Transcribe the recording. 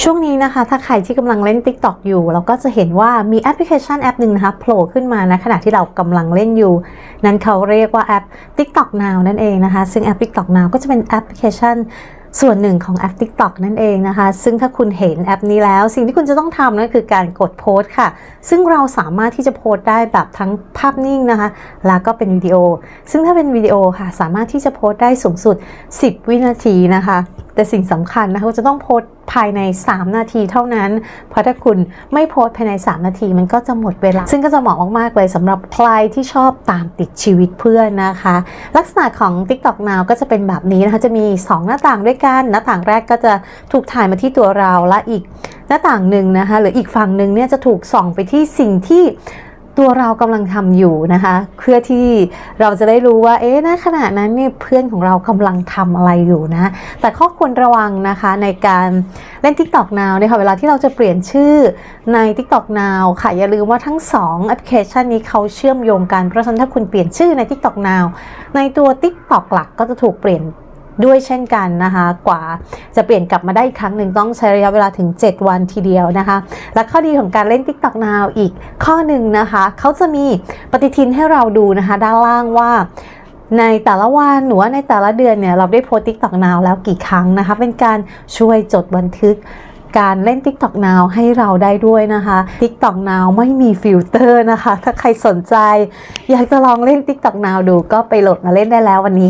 ช่วงนี้นะคะ ถ้าใครที่กำลังเล่น TikTok อยู่ เราก็จะเห็นว่ามีแอปพลิเคชันแอปหนึ่งนะคะโผล่ขึ้นมานะขณะที่เรากำลังเล่นอยู่ นั้นเขาเรียกว่าแอป TikTok Now นั่นเองนะคะ ซึ่งแอป TikTok Now ก็จะเป็นแอปพลิเคชันส่วนหนึ่งของแอป TikTok นั่นเองนะคะ ซึ่งถ้าคุณเห็นแอปนี้แล้ว สิ่งที่คุณจะต้องทำนั่นคือการกดโพสต์ค่ะ ซึ่งเราสามารถที่จะโพสต์ได้แบบทั้งภาพนิ่งนะคะ แล้วก็เป็นวิดีโอ ซึ่งถ้าเป็นวิดีโอค่ะ สามารถที่จะโพสต์ได้สูงสุด 10 วินาทีนะคะ แต่สิ่งสำคัญนะคะจะต้องโพสภายใน 3 นาทีเท่านั้น เพราะถ้าคุณไม่โพสภายใน 3 นาทีมันก็จะหมดเวลา ซึ่งก็จะเหมาะมากๆเลยสำหรับใครที่ชอบตามติดชีวิตเพื่อนนะคะ ลักษณะของ TikTok Now ก็จะเป็นแบบนี้นะคะ จะมี 2 หน้าต่างด้วยกัน หน้าต่างแรกก็จะถูกถ่ายมาที่ตัวเราและอีกหน้าต่างหนึ่งนะคะ หรืออีกฝั่งหนึ่งเนี่ยจะถูกส่องไปที่สิ่งที่ ตัวเรากำลังทำอยู่นะคะ เพื่อที่เราจะได้รู้ว่า เอ๊ะณขณะนั้นเนี่ยเพื่อนของเรากำลังทำอะไรอยู่นะ แต่ข้อควรระวังนะคะในการเล่น TikTok Now เนี่ยค่ะเวลาที่เราจะเปลี่ยนชื่อใน TikTok Now ค่ะ อย่าลืมว่าทั้ง 2 แอปพลิเคชันนี้เขาเชื่อมโยงกัน เพราะฉะนั้นถ้าคุณเปลี่ยนชื่อใน TikTok Now ในตัว TikTok หลักก็จะถูกเปลี่ยน ด้วยเช่นกันนะคะกว่าจะเปลี่ยนกลับมาได้อีกครั้งหนึ่งต้องใช้ระยะเวลาถึง 7 วันทีเดียวนะคะ และข้อดีของการเล่น TikTok Now อีกข้อหนึ่งนะคะเขาจะมีปฏิทินให้เราดูนะคะ ด้านล่างว่าในแต่ละวันหรือว่าในแต่ละเดือนเนี่ยเราได้โพสต์ TikTok Now แล้วกี่ครั้งนะคะ เป็นการช่วยจดบันทึกการเล่น TikTok Now ให้เราได้ด้วยนะคะ TikTok Now ไม่มีฟิลเตอร์นะคะ ถ้าใครสนใจ อยากจะลองเล่น TikTok Now ดูก็ไปโหลดมาเล่นได้แล้ววันนี้